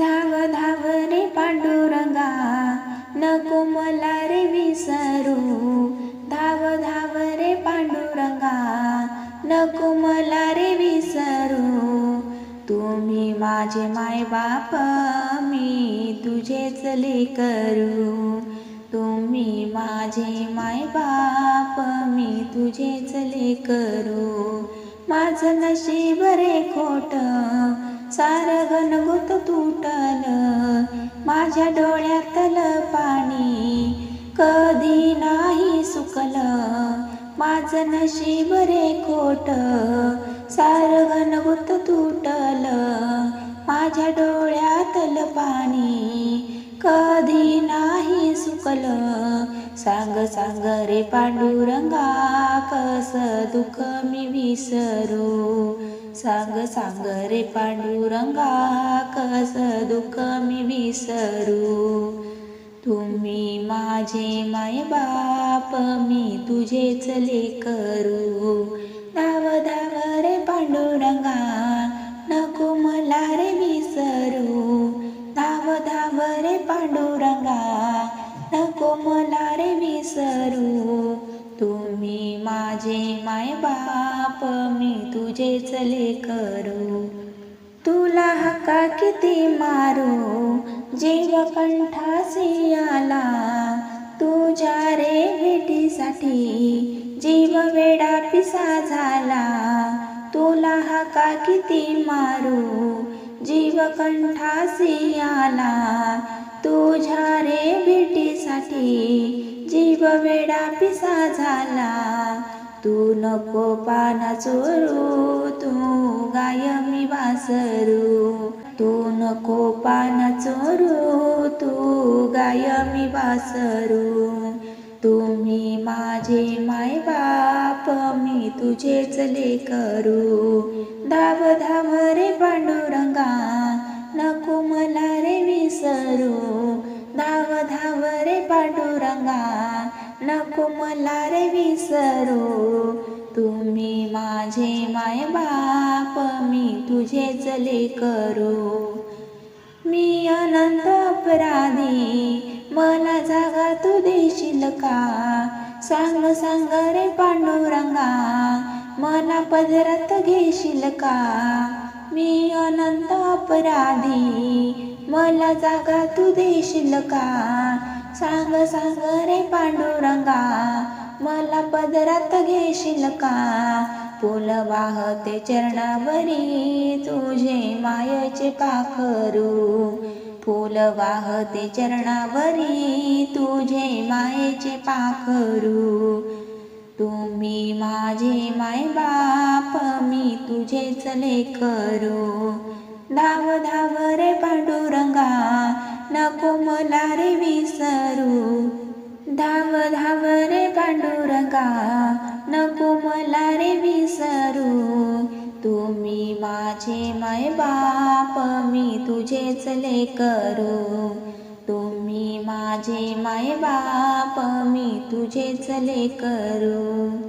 धाव धाव रे पांडुरंगा नको मला रे विसरू. धाव धाव रे पांडुरंगा नको मला रे विसरू. तुम्ही माझे माय बाप मी तुझेच लेकरू. तुम्ही माझे माय बाप मी तुझेच लेकरू. माझं नशीब रे खोट सारं घनगुत तुटल माझ्या डोळ्यातलं पाणी. कधी नाही सुकलं. माझं नशीब रे खोट. सारं घनगुत तुटल. माझ्या डोळ्यातलं पाणी. सुकलं सांग सांग रे पांडुरंगा कस दुःख मी विसरू. सांग सांग रे पांडुरंगा कस दुःख मी विसरू. तुम्ही माझे माय बाप मी तुझेच लेकरू. धाव धाव रे पांडुरंगा नको मला रे विसरू. धाव धाव रे पांडुरंगा नको मला रे विसरू. तुम्ही माझे माय बाप मी तुझेच लेकरू. तुला हका किती मारू? जीव कंठासी आला तुझ्या रे भेटीसाठी. जीव वेडा पिसा झाला तुला हका किती मारू? जीव कंठासी आला. तुझ्या रे भेटीसाठी जीव वेडा पिसा झाला. तू नको पाना चोरू तू गाय मी वासरू. तू नको पाना चोरू तू गाय मी वासरू. तुम्ही माझे मायबा मी तुझेच लेकरू. धाव धाव रे पांडुरंगा नको मला रे विसरू. धाव धाव रे पांडुरंगा नको मला रे विसरू. तुम्ही माझे माय बाप मी तुझेच लेकरू. मी अनंत अपराधी मला जागा तू देशील का? सांग सांग रे पांडुरंगा मला पदरात घेशील का? मी अनंत अपराधी मला जागा तू देशील का? सांग सांग रे पांडुरंगा मला पदरात घेशील का? फुल वाहते चरणावरी तुझे मायेचे पाखरू. फुल वाहते चरणावरी तुझे मायेचे पाखरू तुम्ही माझे माय बाप मी तुझेच लेकरू धाव धाव रे पांडुरंगा नको मला रे विसरू. धाव धाव रे पांडुरंगा नको मला रे विसरू. तुम्ही माझे माय बाप मी तुझेच चले करू. माझे माय बाप मी तुझेच लेकरू